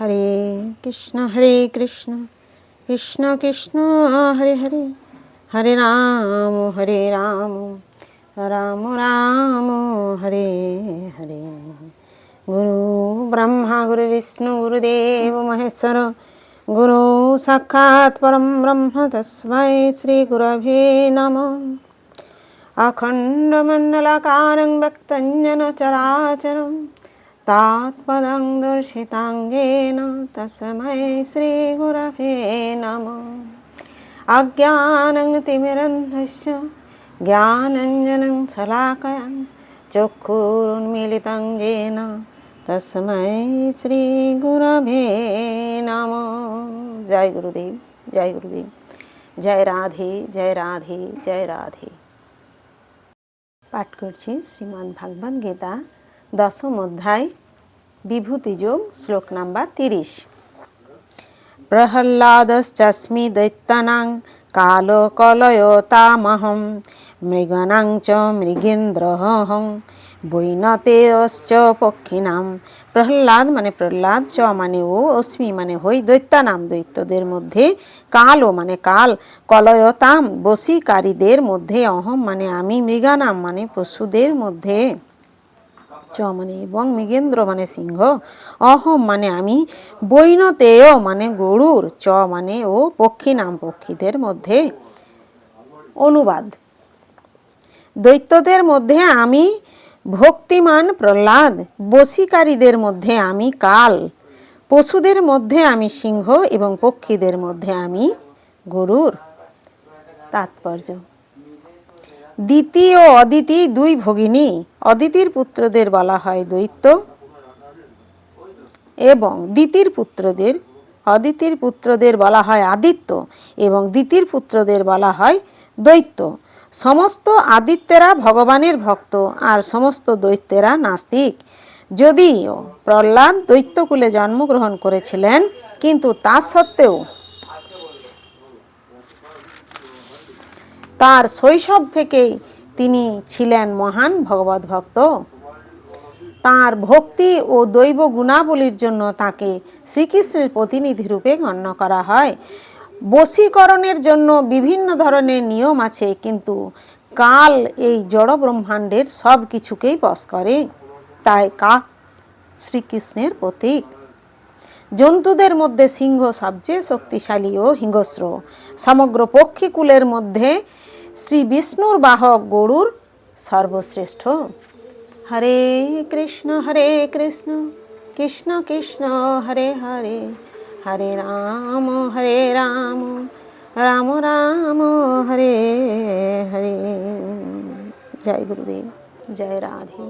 హరే కృష్ణ హరే కృష్ణ. కృష్ణ కృష్ణ హరే హరే. హరే రామ హరే రామ. రామ రామ హరే హరే. గురు బ్రహ్మ గురు విష్ణు గురుదేవ మహేశ్వర. గురు సాక్షాత్ పరం బ్రహ్మ తస్మై శ్రీ గురవే నమ. అఖండమండలకారం భక్తజ్ఞన చరాచరం তাৎপদং দর্শিতাঙ্গেন তসময় শ্রীগুরভে নম অজ্ঞানং তিমিরন্ধস্য জ্ঞানঞ্জনং শলাকয়া চক্ষুরুন্মিলিতং येन তসময় শ্রীগুরভে নম জয় গুরুদেব জয় গুরুদেব জয় রাধে জয় রাধে জয় রাধে পাঠ করছি শ্রীমদ্ ভাগবত গীতা দশম অধ্যায় বিভূতিযোগ শ্লোক নাম্বার তিরিশ। প্রহ্লাদশ্চস্মি দৈত্যানাং, কাল কলয়তামহম মৃগনাং চ মৃগেন্দ্রহং বৈনতেয়শ্চ পক্ষিনাম প্রহ্লাদ মানে প্রহ্লাদ, চ মানে ও অস্মি মানে হই দৈত্যানাম। দৈত্যদের মধ্যে কালও মানে কাল কলয়তাম বসিকারীদের মধ্যে অহম মানে আমি, মৃগানাম মানে পশুদের মধ্যে। চ মানে এবং মৃগেন্দ্র মানে সিংহ। অহম মানে আমি, বৈনতেয় মানে গরুর চ মানে ও পক্ষী নাম পক্ষীদের মধ্যে অনুবাদ। দৈত্যদের মধ্যে আমি, ভক্তিমান প্রহ্লাদ। বশীকারীদের মধ্যে আমি কাল। পশুদের মধ্যে আমি সিংহ এবং পক্ষীদের মধ্যে আমি গরুর। তাৎপর্য। দ্বিতীয় অদিতি দুই ভগিনী অদিতির পুত্রদের বলা হয় দৈত্য এবং দ্বিতীর পুত্রদের, অদিতির পুত্রদের বলা হয় আদিত্য এবং দ্বিতীর পুত্রদের বলা হয় দৈত্য। সমস্ত আদিত্যেরা ভগবানের ভক্ত আর সমস্ত দৈত্যেরা নাস্তিক। যদিও প্রহ্লাদ দৈত্যকুলে জন্মগ্রহণ করেছিলেন, কিন্তু তা সত্ত্বেও তার শৈশব থেকেই তিনি ছিলেন মহান ভগবত ভক্ত। তার ভক্তি ও দৈব গুণাবলীর জন্য তাকে শ্রীকৃষ্ণের প্রতিনিধি রূপে গণ্য করা হয়। বশীকরণের জন্য বিভিন্ন ধরনের নিয়ম আছে, কিন্তু কাল এই জড় ব্রহ্মাণ্ডের সব কিছুকেই বস করে। তাই কাল শ্রীকৃষ্ণের প্রতীক। জন্তুদের মধ্যে সিংহ সবচেয়ে শক্তিশালী ও হিংস্র। সমগ্র পক্ষীকুলের মধ্যে শ্রী বিষ্ণুর বাহক গরুর সর্বশ্রেষ্ঠ। হরে কৃষ্ণ হরে কৃষ্ণ কৃষ্ণ কৃষ্ণ, হরে হরে হরে রাম হরে রাম রাম রাম, হরে হরে। জয় গুরুদেব, জয় রাধে।